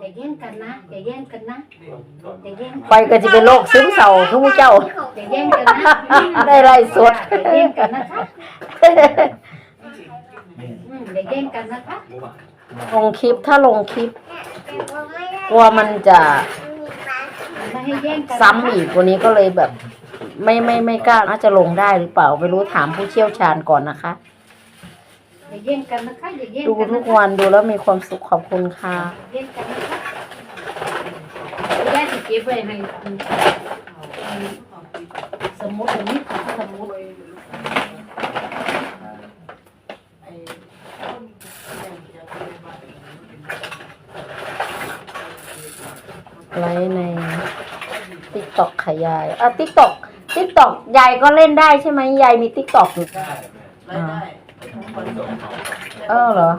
อย่าแย่งกันนะอย่าแย่งกันนะอย่าแย่งไปก็จะเป็นโรคซึมเศร้าทุกเจ้า อย่าแย่งกันนะได้ไล่สดอย่าแย่งกันนะคะอืมอย่าแย่งกันนะคะลงคลิปถ้าลงคลิปกลัวมันจะไม่ให้แย่งกันซ้ำอีกวันนี้ก็เลยแบบ ไม่ไม่ไม่กล้าน่าจะลงได้หรือเปล่าไม่รู้ถามผู้เชี่ยวชาญก่อนนะคะ อย่าแย่งกันนะคะอย่าแย่งดูกันทุนะกคะวันดูแล้วมีความสุขขอบคุณค่ะ อย่าแย่งกันนะคะย่าสิเก็บไว้ให้สมมติอันนี้คือสมมติไลฟ์ในติ๊กต็อกค่ะยายอะติ๊กต็อกติ๊กต็อกยายก็เล่นได้ใช่ไหมยายมีติ๊กต็อกอยู่รายได้ เออเหรอ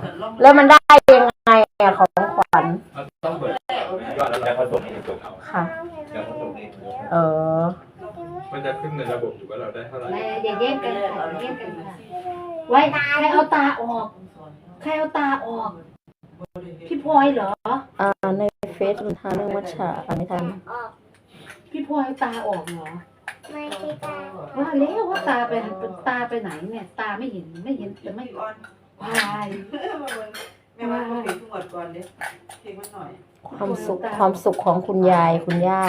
แล้วมันได้ยังไงอะของขวัญต้องเปิดยอดแล้วผสมในตัวเขาค่ะ แล้วผสมในเออ มันจะขึ้นในระบบอยู่ว่าเราได้เท่าไหร่แม่อย่าแย่งกันค่ะอย่าแย่งกันค่ะไว้ใครเอาตาออก ใครเอาตาออก พี่พลอยเหรอ อ่า ในเฟซมันทานเรื่องมัชชาอ่านไม่ทันพี่พลอยเอาตาออกเหรอ ไม่ได้ตาว่าแล้วว่าตาไปตาไปไหนเนี่ย ตาไม่เห็นไม่เห็นแต่ไม่อ่อนพายแม่ว่าเขาเพลงทุกวันก่อนเด้เพลงมันหน่อยความสุขความสุขของคุณยายคุณย่า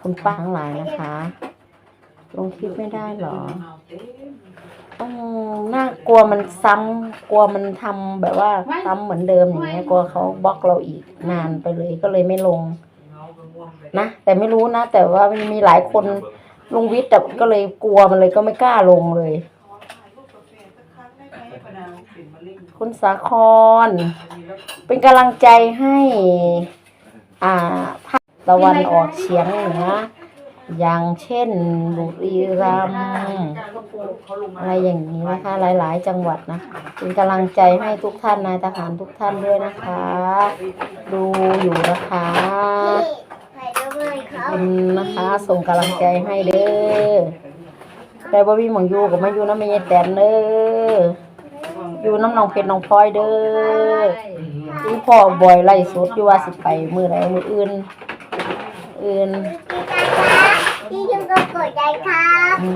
คุณป้าทั้งหลายนะคะ ลงคลิปไม่ได้เหรอเอาเต็มอืมน่ากลัวมันซ้ำกลัวมันทำแบบว่าซ้ำเหมือนเดิมอย่างเงี้ยกลัวเขาบล็อกเราอีกนานไปเลยก็เลยไม่ลงเงาไปม่วงไปนะแต่ไม่รู้นะ แต่ว่ามันมีหลายคน ลงวิทย์แต่ก็เลยกลัวมันเลยก็ไม่กล้าลงเลยขอถ่ากาแฟสักครั้งได้ไหมพนาวเป็นมะเร็งคุณสาคร เป็นกำลังใจให้ อ่าภาคตะวันออกเฉียงเหนืออย่างเช่นบุรีรัมย์อะไรอย่างนี้นะคะ หลาย ๆ จังหวัดนะเป็นกำลังใจให้ทุกท่านนายทหารทุกท่านด้วยนะคะ ดูอยู่นะคะ คขรัอบบคุณนะคะ ส่งกำลังใจให้เด้อแต่บ่มีหมองอยู่กับมาอยู่น้ำไม่ยายแตนเด้ออยู่น้ำน้องเพชรน้องพลอยเด้อที่พ่อบ่อยไล่สดอยู่ว่าสิไปมือใดมืออื่น อื่นพี่จุ๊บก็กดใจครับอื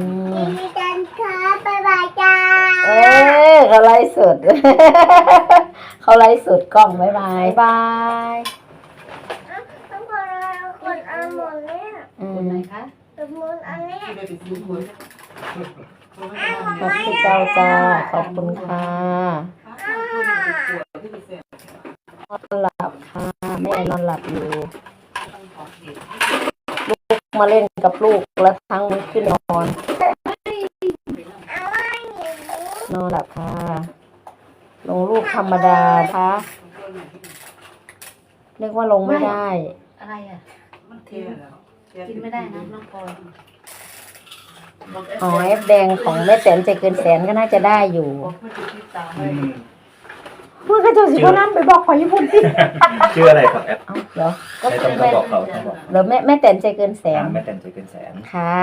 มพี่จันครับบ๊ายบายจ้าเอ้ยเขาไล่สด เขาไล่สดกล้องบายบายบาย ต้องคนเราคนเอาหมดเนี่ย อื ค นมไหนคะสมมุติอันเนี้ยที่ได้ไปซื้อหวยขอบคุณเจ้าจ้าขอบคุณค่ะที่ไปเสียนอนหลับค่ะ แม่นอนหลับอยู่ ลูกมาเล่นกับลูกแล้วทั้งมันขึ้นนอนเอาไว้อย่างนี้นอนหลับค่ะ ลงรูปธรรมดาคะเรียกว่าลงไม่ได้ อะไรอะ มันเทียแล้ว กินไม่ได้นะน้องพลอยอ๋อเอฟแดงของแม่แสนใจเกินแสนก็น่าจะได้อยู่บอกไม่ติดตามอืมเพื่อนกระโจสิคนนั้นไปบอกขอญี่ปุ่นสิชื่ออะไรของแอปเอ้าเดี๋ยวก็ใช้ต้องต้องบอกเขาต้องบอกเดี๋ยวแม่แม่แตนใจเกินแสนแม่แต่นใจเกินแสน ค่ะ